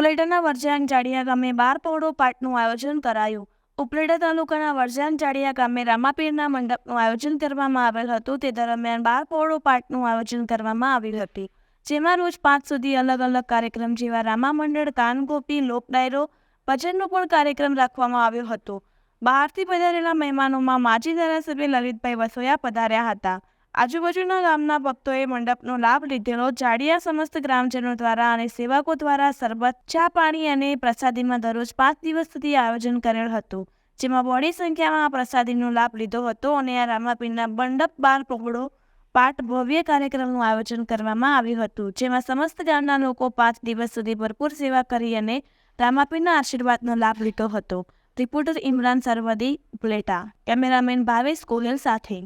ઉપલેટાના વરજાંગ જાડિયા ગામે બાર પહોળો પાઠનું આયોજન કરાયું. ઉપલેટા તાલુકાના વરજાંગ જાડિયા ગામે રામાપીરના મંડપનું આયોજન કરવામાં આવેલ હતું. તે દરમિયાન બાર પહોળો પાઠનું આયોજન કરવામાં આવ્યું હતું. જેમાં રોજ પાંચ સુધી અલગ અલગ કાર્યક્રમ જેવા રામા મંડળ કાનગોપી લોકડાયરો ભજનનો પણ કાર્યક્રમ રાખવામાં આવ્યો હતો. બહારથી પધારેલા મહેમાનોમાં માજી ધારાસભ્ય લલિતભાઈ વસોયા પધાર્યા હતા. આજુબાજુના ગામના ભક્તોએ મંડપનો લાભ લીધેલો. જાડિયા સમસ્ત ગ્રામજનો દ્વારા અને સેવકો દ્વારા સરબત ચા પાણી અને પ્રસાદીમાં દરરોજ પાંચ દિવસ સુધી આયોજન કરેલ હતું. જેમાં બોડી સંખ્યામાં પ્રસાદીનો લાભ લીધો હતો અને આ રામાપીરના મંડપ બાર પોગડો પાઠ ભવ્ય કાર્યક્રમનું આયોજન કરવામાં આવ્યું હતું. જેમાં સમસ્ત ગામના લોકો પાંચ દિવસ સુધી ભરપૂર સેવા કરી અને રામાપીરના આશીર્વાદનો લાભ લીધો હતો. રિપોર્ટર ઇમરાન સરવદી, ઉપલેટા. કેમેરામેન ભાવેશ ગોહિલ સાથે